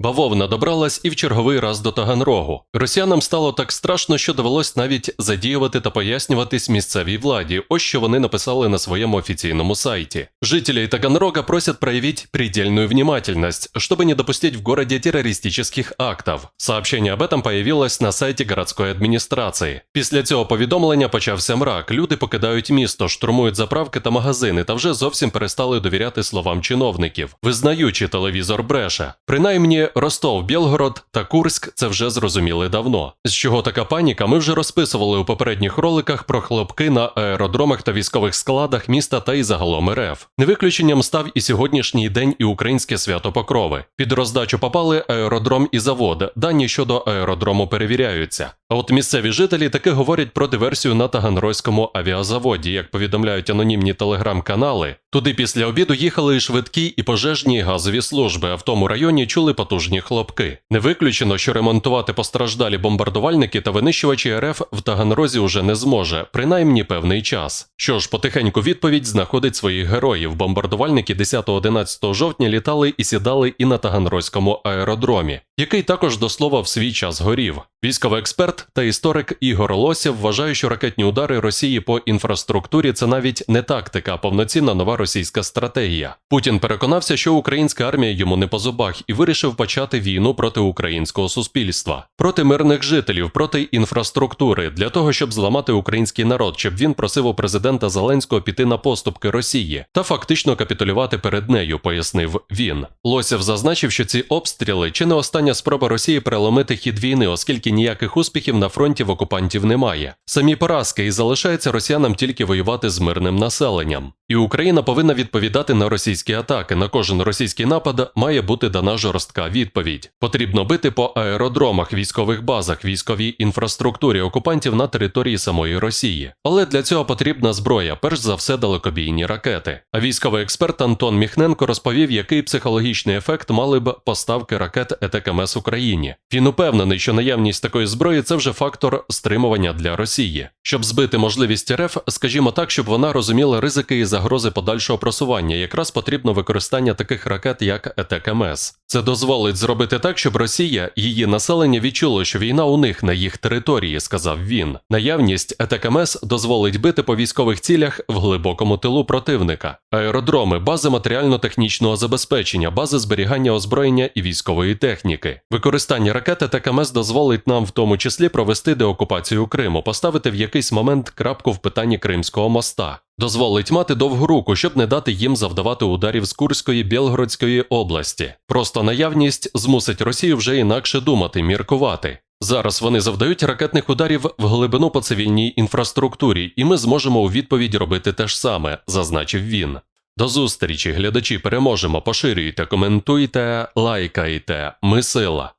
Бавовна добралась і в черговий раз до Таганрогу. Росіянам стало так страшно, що довелось навіть задіювати та пояснюватись місцевій владі. Ось що вони написали на своєму офіційному сайті. Жителей Таганрога просят проявить предельную внимательность, чтобы не допустить в городе террористических актов. Сообщение об этом появилось на сайті городської адміністрації. Після цього повідомлення почався мрак. Люди покидають місто, штурмують заправки та магазини та вже зовсім перестали довіряти словам чиновників, визнаючи телевізор бреше. Принаймні, Ростов, Білгород та Курськ це вже зрозуміли давно. З чого така паніка, ми вже розписували у попередніх роликах про хлопки на аеродромах та військових складах міста та й загалом РФ. Не виключенням став і сьогоднішній день і українське свято Покрови. Під роздачу попали аеродром і завод. Дані щодо аеродрому перевіряються. А от місцеві жителі таки говорять про диверсію на Таганрозькому авіазаводі. Як повідомляють анонімні телеграм-канали, туди після обіду їхали і швидкі і пожежні і газові служби, а в тому районі чули потужні хлопки. Не виключено, що ремонтувати постраждалі бомбардувальники та винищувачі РФ в Таганрозі уже не зможе, принаймні певний час. Що ж, потихеньку відповідь знаходить своїх героїв. Бомбардувальники 10-11 жовтня літали і сідали і на Таганрозькому аеродромі, який також до слова в свій час горів. Військовий експерт та історик Ігор Лосєв вважає, що ракетні удари Росії по інфраструктурі це навіть не тактика, а повноцінна нова російська стратегія. Путін переконався, що українська армія йому не по зубах і вирішив почати війну проти українського суспільства, проти мирних жителів, проти інфраструктури для того, щоб зламати український народ, щоб він просив у президента Зеленського піти на поступки Росії та фактично капітулювати перед нею, пояснив він. Лосєв зазначив, що ці обстріли чи не остання спроба Росії переломити хід війни, оскільки ніяких успіхів на фронті в окупантів немає. Самі поразки і залишається росіянам тільки воювати з мирним населенням. І Україна повинна відповідати на російські атаки. На кожен російський напад має бути дана жорстка відповідь. Потрібно бити по аеродромах, військових базах, військовій інфраструктурі окупантів на території самої Росії. Але для цього потрібна зброя, перш за все, далекобійні ракети. А військовий експерт Антон Міхненко розповів, який психологічний ефект мали б поставки ракет ЕТКМС Україні. Він упевнений, що наявність такої зброї це вже фактор стримування для Росії, щоб збити можливість РФ, скажімо так, щоб вона розуміла ризики і загрози подальшого просування. Якраз потрібно використання таких ракет, як ЕТКМС. Це дозволить зробити так, щоб Росія, її населення відчуло, що війна у них на їх території, сказав він. Наявність ЕТКМС дозволить бити по військових цілях в глибокому тилу противника, аеродроми, бази матеріально-технічного забезпечення, бази зберігання озброєння і військової техніки. Використання ракет ЕТКМС дозволить нам в тому числі провести деокупацію Криму, поставити в якийсь момент крапку в питанні Кримського моста. Дозволить мати довгу руку, щоб не дати їм завдавати ударів з Курської Білгородської області. Просто наявність змусить Росію вже інакше думати, міркувати. Зараз вони завдають ракетних ударів в глибину по цивільній інфраструктурі, і ми зможемо у відповідь робити те ж саме, зазначив він. До зустрічі, глядачі, переможемо, поширюйте, коментуйте, лайкайте. Ми сила.